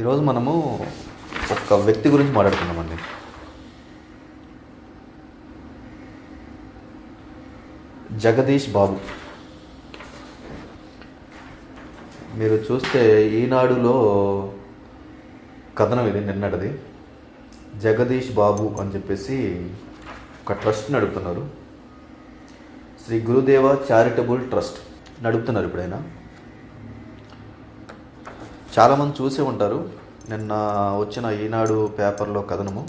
ఈరోజు మనము ఒక వ్యక్తి గురించి మాట్లాడుకుందామండి. జగదీష్ బాబు. మీరు చూస్తే ఈనాడులో కథనం ఇది నిన్నటిది. జగదీష్ బాబు అని చెప్పేసి ఒక ట్రస్ట్ నడుపుతున్నారు. శ్రీ గురుదేవ చారిటబుల్ ట్రస్ట్ నడుపుతున్నారు ఇప్పుడైనా. చాలామంది చూసే ఉంటారు. నిన్న వచ్చిన ఈనాడు పేపర్లో కథనము.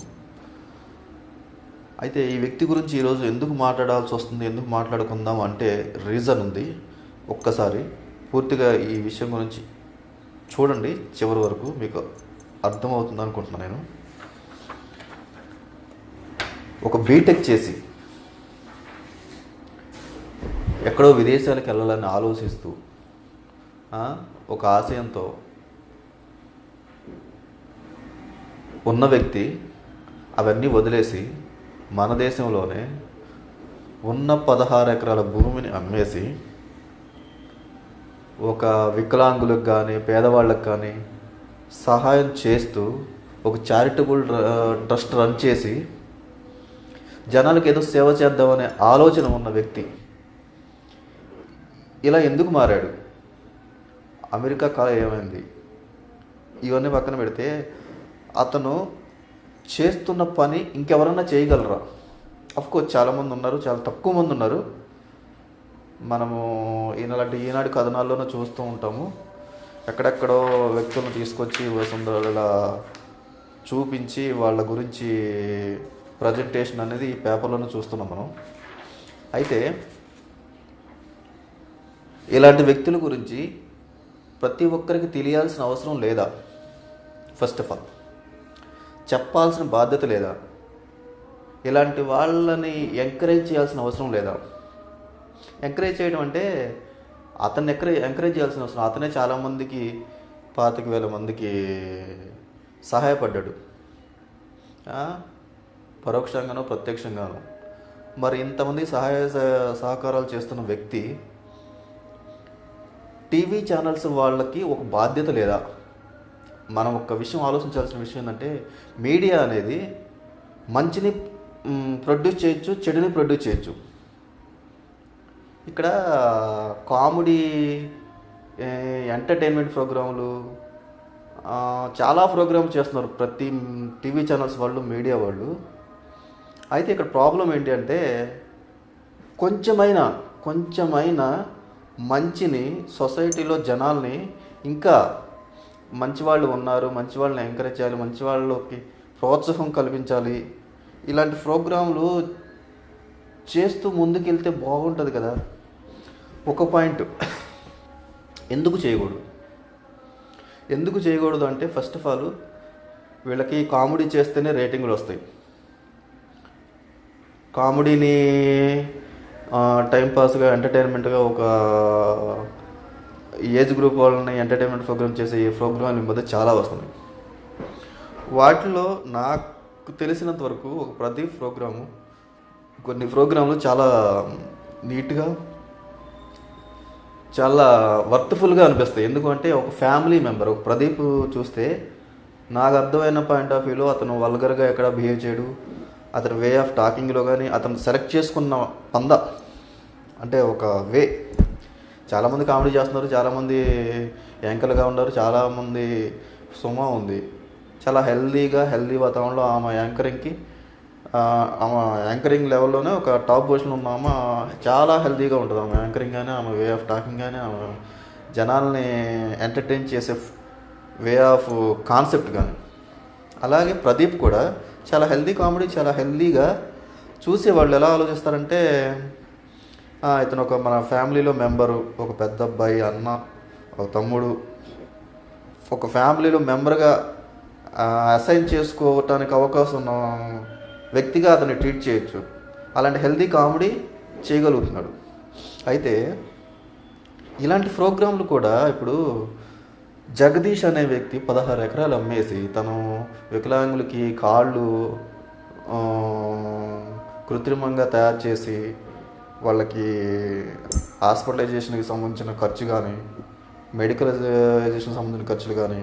అయితే ఈ వ్యక్తి గురించి ఈరోజు ఎందుకు మాట్లాడాల్సి వస్తుంది ఎందుకు మాట్లాడుకుందాం అంటే రీజన్ ఉంది. ఒక్కసారి పూర్తిగా ఈ విషయం గురించి చూడండి చివరి వరకు మీకు అర్థమవుతుంది అనుకుంటున్నాను నేను. ఒక బీటెక్ చేసి ఎక్కడో విదేశాలకు వెళ్ళాలని ఆలోచిస్తూ ఒక ఆశయంతో ఉన్న వ్యక్తి అవన్నీ వదిలేసి మన దేశంలోనే ఉన్న పదహారు ఎకరాల భూమిని అమ్మేసి ఒక వికలాంగులకు కానీ పేదవాళ్ళకి కానీ సహాయం చేస్తూ ఒక చారిటబుల్ ట్రస్ట్ రన్ చేసి జనాలకు ఏదో సేవ చేద్దామనే ఆలోచన ఉన్న వ్యక్తి ఇలా ఎందుకు మారాడు? అమెరికా కళ ఏమైంది? ఇవన్నీ పక్కన పెడితే అతను చేస్తున్న పని ఇంకెవరన్నా చేయగలరా? అఫ్కోర్స్ చాలామంది ఉన్నారు చాలా తక్కువ మంది ఉన్నారు. మనము ఈనాటి ఈనాడు కథనాల్లోనూ చూస్తూ ఉంటాము. ఎక్కడెక్కడో వ్యక్తులను తీసుకొచ్చి వసుంధరలా చూపించి వాళ్ళ గురించి ప్రజెంటేషన్ అనేది ఈ పేపర్లోనూ చూస్తున్నాం మనం. అయితే ఇలాంటి వ్యక్తుల గురించి ప్రతి ఒక్కరికి తెలియాల్సిన అవసరం లేదా? ఫస్ట్ ఆఫ్ ఆల్ చెప్పాల్సిన బాధ్యత లేదా? ఇలాంటి వాళ్ళని ఎంకరేజ్ చేయాల్సిన అవసరం లేదా? ఎంకరేజ్ చేయడం అంటే అతన్ని ఎంకరేజ్ ఎంకరేజ్ చేయాల్సిన అవసరం? అతనే చాలామందికి పాతిక వేల మందికి సహాయపడ్డాడు. పరోక్షంగానో ప్రత్యక్షంగానో. మరి ఇంతమంది సహాయ సహ- సహకారాలు చేస్తున్న వ్యక్తి టీవీ ఛానల్స్ వాళ్ళకి ఒక బాధ్యత లేదా? మనం ఒక విషయం ఆలోచించాల్సిన విషయం ఏంటంటే మీడియా అనేది మంచిని ప్రొడ్యూస్ చేయొచ్చు చెడుని ప్రొడ్యూస్ చేయొచ్చు. ఇక్కడ కామెడీ ఎంటర్టైన్మెంట్ ప్రోగ్రాములు చాలా ప్రోగ్రామ్స్ చేస్తున్నారు ప్రతి టీవీ ఛానల్స్ వాళ్ళు మీడియా వాళ్ళు. అయితే ఇక్కడ ప్రాబ్లం ఏంటి అంటే కొంచెమైనా కొంచెమైనా మంచిని సొసైటీలో జనాల్ని ఇంకా మంచి వాళ్ళు ఉన్నారు మంచి వాళ్ళని ఎంకరేజ్ చేయాలి మంచి వాళ్ళకి ప్రోత్సాహం కల్పించాలి. ఇలాంటి ప్రోగ్రాంలు చేస్తూ ముందుకెళ్తే బాగుంటుంది కదా. ఒక పాయింట్ ఎందుకు చేయకూడదు? ఎందుకు చేయకూడదు అంటే ఫస్ట్ ఆఫ్ ఆల్ వీళ్ళకి కామెడీ చేస్తేనే రేటింగ్లు వస్తాయి. కామెడీని టైంపాస్గా ఎంటర్టైన్మెంట్గా ఒక ఏజ్ గ్రూప్ వాళ్ళని ఎంటర్టైన్మెంట్ ప్రోగ్రామ్ చేసే ఈ ప్రోగ్రాంలు ఈ మధ్య చాలా వస్తున్నాయి. వాటిలో నాకు తెలిసినంత వరకు ఒక ప్రతి ప్రోగ్రాము కొన్ని ప్రోగ్రాంలు చాలా నీట్గా చాలా వర్త్ఫుల్గా అనిపిస్తాయి. ఎందుకంటే ఒక ఫ్యామిలీ మెంబర్ ఒక ప్రదీప్ చూస్తే నాకు అర్థమైన పాయింట్ ఆఫ్ వ్యూలో అతను వల్గర్గా ఎక్కడ బిహేవ్ చేయడు. అతని వే ఆఫ్ టాకింగ్లో కానీ అతను సెలెక్ట్ చేసుకున్న పంద అంటే ఒక వే చాలామంది కామెడీ చేస్తున్నారు చాలామంది యాంకర్గా ఉన్నారు చాలామంది సుమ ఉంది. చాలా హెల్దీగా హెల్దీ వాతావరణంలో ఆమె యాంకరింగ్కి ఆమె యాంకరింగ్ లెవెల్లోనే ఒక టాప్ పొజిషన్ ఉన్న ఆమె చాలా హెల్దీగా ఉంటుంది. ఆమె యాంకరింగ్ కానీ ఆమె వే ఆఫ్ టాకింగ్ కానీ ఆమె జనాల్ని ఎంటర్టైన్ చేసే వే ఆఫ్ కాన్సెప్ట్ కానీ అలాగే ప్రదీప్ కూడా చాలా హెల్దీ కామెడీ చాలా హెల్దీగా చూసేవాళ్ళు ఎలా ఆలోచిస్తారంటే ఇతను ఒక మన ఫ్యామిలీలో మెంబరు ఒక పెద్ద అబ్బాయి అన్న ఒక తమ్ముడు. ఒక ఫ్యామిలీలో మెంబర్గా అసైన్ చేసుకోవటానికి అవకాశం ఉన్న వ్యక్తిగా అతన్ని ట్రీట్ చేయొచ్చు. అలాంటి హెల్దీ కామెడీ చేయగలుగుతున్నాడు. అయితే ఇలాంటి ప్రోగ్రాంలు కూడా ఇప్పుడు జగదీష్ అనే వ్యక్తి పదహారు ఎకరాలు అమ్మేసి తను వికలాంగులకి కాళ్ళు కృత్రిమంగా తయారు చేసి వాళ్ళకి హాస్పిటలైజేషన్కి సంబంధించిన ఖర్చు కానీ మెడికలైజేషన్ సంబంధించిన ఖర్చులు కానీ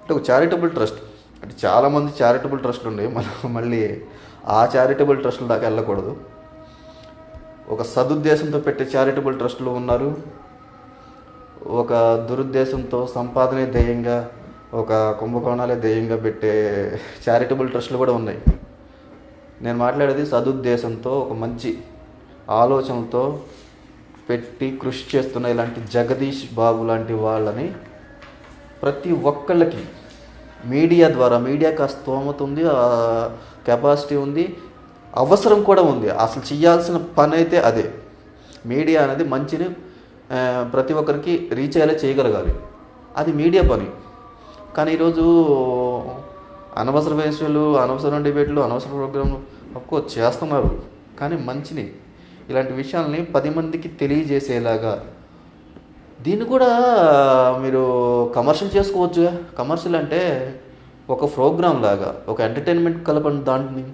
అంటే ఒక చారిటబుల్ ట్రస్ట్. అంటే చాలామంది చారిటబుల్ ట్రస్ట్లు ఉన్నాయి మనం మళ్ళీ ఆ చారిటబుల్ ట్రస్టుల దాకా వెళ్ళకూడదు. ఒక సదుద్దేశంతో పెట్టే చారిటబుల్ ట్రస్టులు ఉన్నారు. ఒక దురుద్దేశంతో సంపాదనే ధ్యేయంగా ఒక కుంభకోణాలే ధ్యేయంగా పెట్టే చారిటబుల్ ట్రస్టులు కూడా ఉన్నాయి. నేను మాట్లాడేది సదుద్దేశంతో ఒక మంచి ఆలోచనతో పెట్టి కృషి చేస్తున్న ఇలాంటి జగదీష్ బాబు లాంటి వాళ్ళని ప్రతి ఒక్కళ్ళకి మీడియా ద్వారా మీడియాకి ఆ స్తోమత ఉంది ఆ కెపాసిటీ ఉంది అవసరం కూడా ఉంది. అసలు చేయాల్సిన పని అయితే అదే. మీడియా అనేది మంచిని ప్రతి ఒక్కరికి రీచ్ అయ్యేలా చేయగలగాలి. అది మీడియా పని. కానీ ఈరోజు అనవసర విషయాలు అనవసరం డిబేట్లు అనవసర ప్రోగ్రాంలు ఒక్కో చేస్తున్నారు. కానీ మంచిని ఇలాంటి విషయాల్ని పది మందికి తెలియజేసేలాగా. దీన్ని కూడా మీరు కమర్షియల్ చేసుకోవచ్చు కమర్షియల్ అంటే ఒక ప్రోగ్రామ్ లాగా ఒక ఎంటర్టైన్మెంట్ కలపండి దాంట్ని.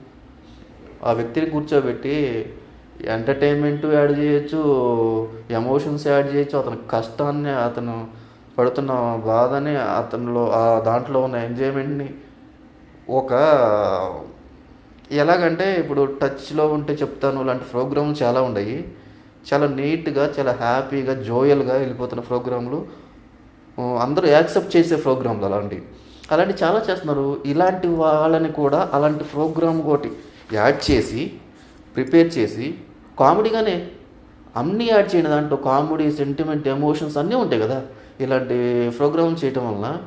ఆ వ్యక్తిని కూర్చోబెట్టి ఎంటర్టైన్మెంట్ యాడ్ చేయొచ్చు ఎమోషన్స్ యాడ్ చేయొచ్చు అతని కష్టాన్ని అతను పడుతున్న బాధని అతనిలో ఆ దాంట్లో ఉన్న ఎంజాయ్మెంట్ని ఒక ఎలాగంటే ఇప్పుడు టచ్లో ఉంటే చెప్తాను ఇలాంటి ప్రోగ్రాములు చాలా ఉన్నాయి చాలా నీట్గా చాలా హ్యాపీగా జోయల్గా వెళ్ళిపోతున్న ప్రోగ్రాంలు అందరూ యాక్సెప్ట్ చేసే ప్రోగ్రాంలు అలాంటివి అలాంటి చాలా చేస్తున్నారు. ఇలాంటి వాళ్ళని కూడా అలాంటి ప్రోగ్రామ్ ఒకటి యాడ్ చేసి ప్రిపేర్ చేసి కామెడీగానే అన్నీ యాడ్ చేయండి. దాంట్లో కామెడీ సెంటిమెంట్ ఎమోషన్స్ అన్నీ ఉంటాయి కదా. ఇలాంటి ప్రోగ్రామ్ చేయటం వలన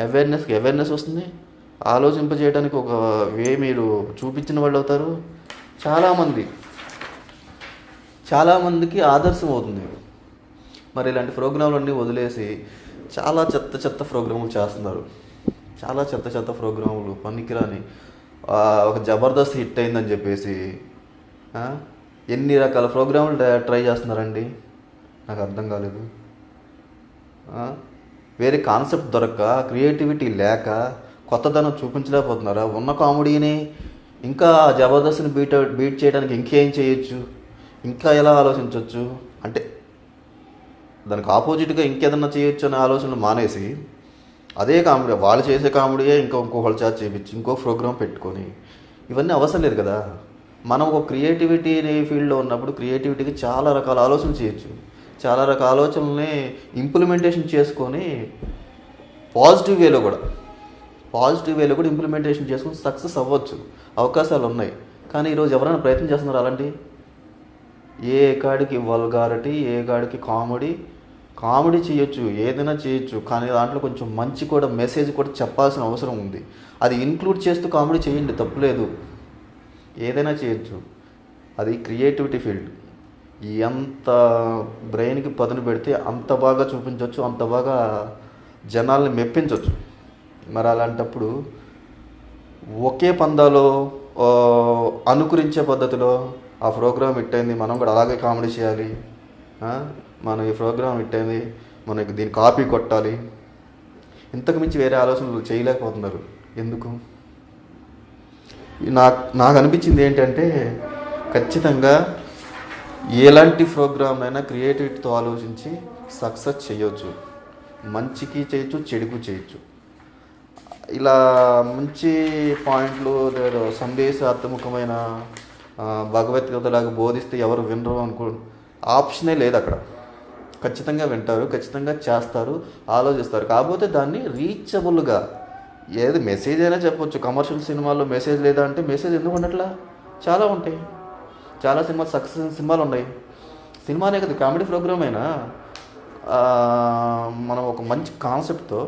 అవేర్నెస్కి అవేర్నెస్ వస్తుంది. ఆలోచింపజేయడానికి ఒక వే మీరు చూపించిన వాళ్ళు అవుతారు. చాలామంది చాలామందికి ఆదర్శం అవుతుంది. మరి ఇలాంటి ప్రోగ్రాంలన్నీ వదిలేసి చాలా చెత్త చెత్త ప్రోగ్రాములు చేస్తున్నారు. చాలా చెత్త చెత్త ప్రోగ్రాములు పనికిరాని ఒక జబర్దస్త్ హిట్ అయిందని చెప్పేసి ఎన్ని రకాల ప్రోగ్రాములు ట్రై- చేస్తున్నారండి? నాకు అర్థం కాలేదు. వేరే కాన్సెప్ట్ దొరక్క క్రియేటివిటీ లేక కొత్తదనం చూపించలేకపోతున్నారా? ఉన్న కామెడీని ఇంకా ఆ జబర్దస్త్ని బీట్ బీట్ చేయడానికి ఇంకేం చేయొచ్చు? ఇంకా ఎలా ఆలోచించవచ్చు అంటే దానికి ఆపోజిట్గా ఇంకేదన్నా చేయొచ్చు అనే ఆలోచనలు మానేసి అదే కామెడీ వాళ్ళు చేసే కామెడీయే ఇంకా ఇంకొకళ్ళు చార్జ్ చేయించి ఇంకో ప్రోగ్రామ్ పెట్టుకొని ఇవన్నీ అవసరం లేదు కదా? మనం ఒక క్రియేటివిటీ ఫీల్డ్లో ఉన్నప్పుడు క్రియేటివిటీకి చాలా రకాల ఆలోచనలు చేయొచ్చు. చాలా రకాల ఆలోచనల్ని ఇంప్లిమెంటేషన్ చేసుకొని పాజిటివ్ వేలో కూడా పాజిటివ్ వేలో కూడా ఇంప్లిమెంటేషన్ చేసుకొని సక్సెస్ అవ్వచ్చు. అవకాశాలు ఉన్నాయి. కానీ ఈరోజు ఎవరైనా ప్రయత్నం చేస్తున్నారు అలాంటి? ఏ కాడికి వల్గారిటీ ఏ కాడికి కామెడీ? కామెడీ చేయొచ్చు ఏదైనా చేయొచ్చు కానీ దాంట్లో కొంచెం మంచి కూడా మెసేజ్ కూడా చెప్పాల్సిన అవసరం ఉంది. అది ఇంక్లూడ్ చేస్తూ కామెడీ చేయండి తప్పులేదు. ఏదైనా చేయొచ్చు. అది క్రియేటివిటీ ఫీల్డ్ ఎంత బ్రెయిన్కి పదును పెడితే అంత బాగా చూపించవచ్చు అంత బాగా జనాల్ని మెప్పించవచ్చు మరి అలాంటప్పుడు ఒకే పందాలో అనుకరించే పద్ధతిలో ఆ ప్రోగ్రామ్ ఇట్టయింది మనం కూడా అలాగే కామెడీ చేయాలి. మనం ఈ ప్రోగ్రామ్ ఇట్టయింది మనకి దీని కాపీ కొట్టాలి. ఇంతకు మించి వేరే ఆలోచనలు చేయలేకపోతున్నారు. ఎందుకు? నాకు నాకు అనిపించింది ఏంటంటే ఖచ్చితంగా ఎలాంటి ప్రోగ్రామ్ అయినా క్రియేటివిటీతో ఆలోచించి సక్సెస్ చేయొచ్చు. మంచికి చేయొచ్చు చెడుకు చేయొచ్చు. ఇలా మంచి పాయింట్లు లేదా సందేశాత్మకమైన భగవద్గీతలాగా బోధిస్తే ఎవరు వినరు అనుకో ఆప్షనే లేదు అక్కడ. ఖచ్చితంగా వింటారు ఖచ్చితంగా చేస్తారు ఆలోచిస్తారు. కాకపోతే దాన్ని రీచబుల్గా ఏది మెసేజ్ అయినా చెప్పొచ్చు. కమర్షియల్ సినిమాల్లో మెసేజ్ లేదా అంటే మెసేజ్ ఎందుకు ఉండట్లా? చాలా ఉంటాయి. చాలా సినిమాలు సక్సెస్ సినిమాలు ఉన్నాయి. సినిమానే కదా కామెడీ ప్రోగ్రామ్ అయినా మనం ఒక మంచి కాన్సెప్ట్తో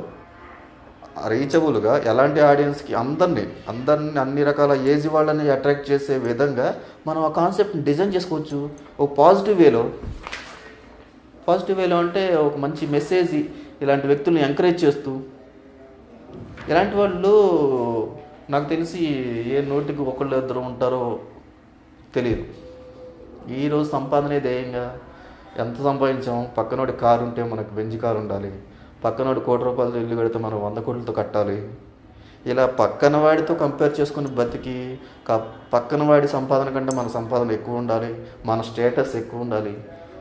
రీచబుల్గా ఎలాంటి ఆడియన్స్కి అందరినీ అందరిని అన్ని రకాల ఏజ్ వాళ్ళని అట్రాక్ట్ చేసే విధంగా మనం ఆ కాన్సెప్ట్ని డిజైన్ చేసుకోవచ్చు. ఒక పాజిటివ్ వేలో పాజిటివ్ వేలో అంటే ఒక మంచి మెసేజ్ ఇలాంటి వ్యక్తుల్ని ఎంకరేజ్ చేస్తూ ఇలాంటి వాళ్ళు నాకు తెలిసి ఏ నోటికి ఒకళ్ళు ఇద్దరు ఉంటారో తెలియదు. ఈరోజు సంపాదనే ధ్యేయంగా ఎంత సంపాదించాం? పక్కనోడి కారు ఉంటే మనకు బెంజ్ కారు ఉండాలి పక్కనోడు కోటి రూపాయలతో ఇల్లు కడితే మనం వంద కోట్లతో కట్టాలి. ఇలా పక్కన వాడితో కంపేర్ చేసుకుని బతికి క- పక్కన వాడి సంపాదన కంటే మన సంపాదన ఎక్కువ ఉండాలి మన స్టేటస్ ఎక్కువ ఉండాలి.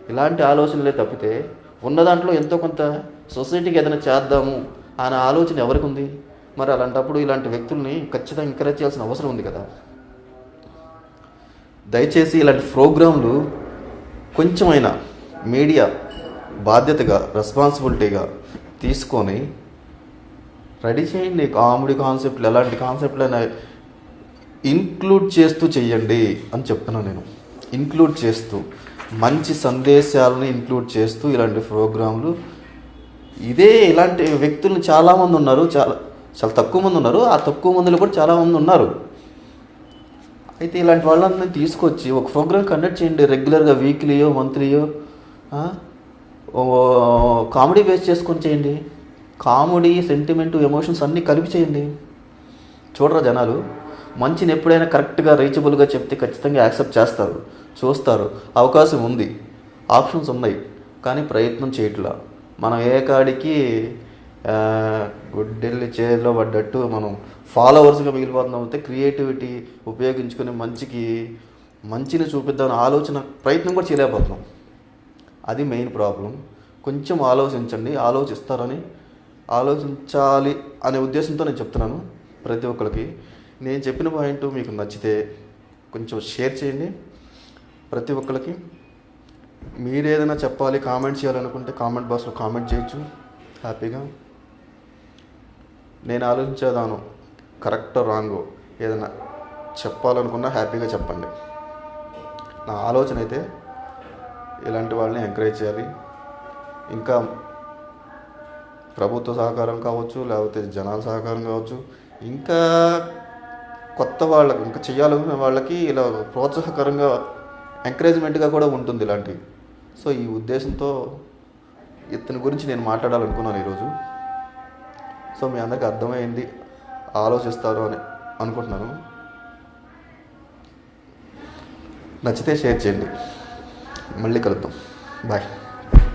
ఇలాంటి ఆలోచనలే తప్పితే ఉన్న దాంట్లో ఎంతో కొంత సొసైటీకి ఏదైనా చేద్దాము అనే ఆలోచన ఎవరికి ఉంది మరి అలాంటప్పుడు ఇలాంటి వ్యక్తుల్ని ఖచ్చితంగా ఎంకరేజ్ చేయాల్సిన అవసరం ఉంది కదా. దయచేసి ఇలాంటి ప్రోగ్రాంలు కొంచెమైనా మీడియా బాధ్యతగా రెస్పాన్సిబిలిటీగా తీసుకొని రెడీ చేయండి. కామెడీ కాన్సెప్ట్లు ఎలాంటి కాన్సెప్ట్లు అయినా ఇంక్లూడ్ చేస్తూ చెయ్యండి అని చెప్తున్నాను నేను. ఇంక్లూడ్ చేస్తూ మంచి సందేశాలను ఇంక్లూడ్ చేస్తూ ఇలాంటి ప్రోగ్రాంలు. ఇదే ఇలాంటి వ్యక్తులు చాలామంది ఉన్నారు. చాలా చాలా తక్కువ మంది ఉన్నారు. ఆ తక్కువ మందిలో కూడా చాలామంది ఉన్నారు. అయితే ఇలాంటి వాళ్ళని తీసుకొచ్చి ఒక ప్రోగ్రామ్ కండక్ట్ చేయండి. రెగ్యులర్గా వీక్లీయో మంత్లీయో కామెడీ బేస్ చేసుకొని చేయండి. కామెడీ సెంటిమెంట్ ఎమోషన్స్ అన్నీ కలిపి చేయండి. చూడరా జనాలు మంచిని ఎప్పుడైనా కరెక్ట్గా రీచబుల్గా చెప్తే ఖచ్చితంగా యాక్సెప్ట్ చేస్తారు చూస్తారు. అవకాశం ఉంది. ఆప్షన్స్ ఉన్నాయి. కానీ ప్రయత్నం చేయట్లా. మనం ఏ కాడికి గుడ్డెల్లి చేతిలో పడ్డట్టు మనం ఫాలోవర్స్గా మిగిలిపోతున్నాం అయితే క్రియేటివిటీ ఉపయోగించుకుని మంచికి మంచిని చూపిద్దామని ఆలోచన ప్రయత్నం కూడా చేయలేకపోతున్నాం. అది మెయిన్ ప్రాబ్లం కొంచెం ఆలోచించండి ఆలోచిస్తారని ఆలోచించాలి అనే ఉద్దేశంతో నేను చెప్తున్నాను ప్రతి ఒక్కరికి. నేను చెప్పిన పాయింట్ మీకు నచ్చితే కొంచెం షేర్ చేయండి. ప్రతి ఒక్కరికి మీరు ఏదైనా చెప్పాలి కామెంట్ చేయాలనుకుంటే కామెంట్ బాక్స్లో కామెంట్ చేయొచ్చు. హ్యాపీగా నేను ఆలోచించేదాను కరెక్ట్ రాంగ్ ఏదైనా చెప్పాలనుకున్నా హ్యాపీగా చెప్పండి. నా ఆలోచన అయితే ఇలాంటి వాళ్ళని ఎంకరేజ్ చేయాలి. ఇంకా ప్రభుత్వ సహకారం కావచ్చు లేకపోతే జనాల సహకారం కావచ్చు ఇంకా కొత్త వాళ్ళకి ఇంకా చేయాలనుకునే వాళ్ళకి ఇలా ప్రోత్సాహకరంగా ఎంకరేజ్మెంట్గా కూడా ఉంటుంది ఇలాంటివి. సో ఈ ఉద్దేశంతో ఇతని గురించి నేను మాట్లాడాలనుకున్నాను ఈరోజు. సో మీ అందరికీ అర్థమైంది ఆలోచిస్తారు అని అనుకుంటున్నాను. నచ్చితే షేర్ చేయండి. మళ్ళీ కలుద్దాం. బాయ్.